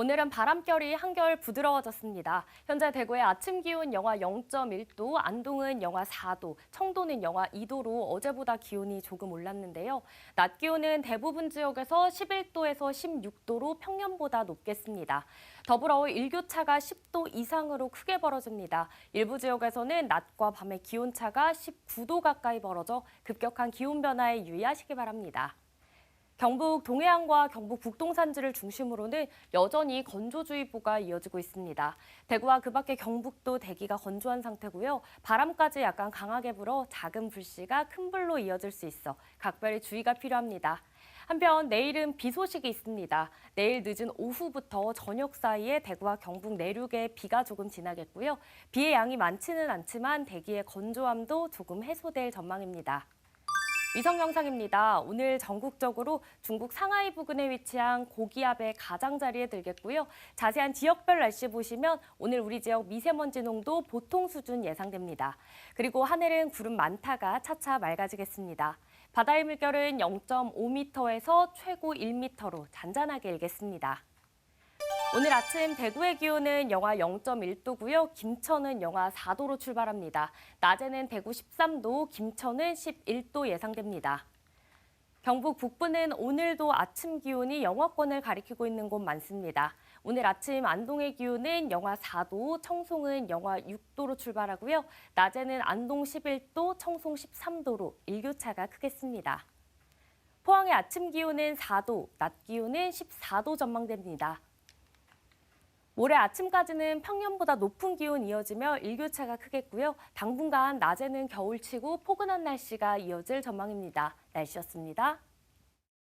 오늘은 바람결이 한결 부드러워졌습니다. 현재 대구의 아침 기온 영하 0.1도, 안동은 영하 4도, 청도는 영하 2도로 어제보다 기온이 조금 올랐는데요. 낮 기온은 대부분 지역에서 11도에서 16도로 평년보다 높겠습니다. 더불어 일교차가 10도 이상으로 크게 벌어집니다. 일부 지역에서는 낮과 밤의 기온차가 19도 가까이 벌어져 급격한 기온 변화에 유의하시기 바랍니다. 경북 동해안과 경북 북동산지를 중심으로는 여전히 건조주의보가 이어지고 있습니다. 대구와 그 밖의 경북도 대기가 건조한 상태고요. 바람까지 약간 강하게 불어 작은 불씨가 큰 불로 이어질 수 있어 각별히 주의가 필요합니다. 한편 내일은 비 소식이 있습니다. 내일 늦은 오후부터 저녁 사이에 대구와 경북 내륙에 비가 조금 지나겠고요. 비의 양이 많지는 않지만 대기의 건조함도 조금 해소될 전망입니다. 위성 영상입니다. 오늘 전국적으로 중국 상하이 부근에 위치한 고기압의 가장자리에 들겠고요. 자세한 지역별 날씨 보시면 오늘 우리 지역 미세먼지 농도 보통 수준 예상됩니다. 그리고 하늘은 구름 많다가 차차 맑아지겠습니다. 바다의 물결은 0.5m에서 최고 1m로 잔잔하게 일겠습니다. 오늘 아침 대구의 기온은 영하 0.1도고요. 김천은 영하 4도로 출발합니다. 낮에는 대구 13도, 김천은 11도 예상됩니다. 경북 북부는 오늘도 아침 기온이 영하권을 가리키고 있는 곳 많습니다. 오늘 아침 안동의 기온은 영하 4도, 청송은 영하 6도로 출발하고요. 낮에는 안동 11도, 청송 13도로 일교차가 크겠습니다. 포항의 아침 기온은 4도, 낮 기온은 14도 전망됩니다. 올해 아침까지는 평년보다 높은 기온 이어지며 일교차가 크겠고요. 당분간 낮에는 겨울치고 포근한 날씨가 이어질 전망입니다. 날씨였습니다.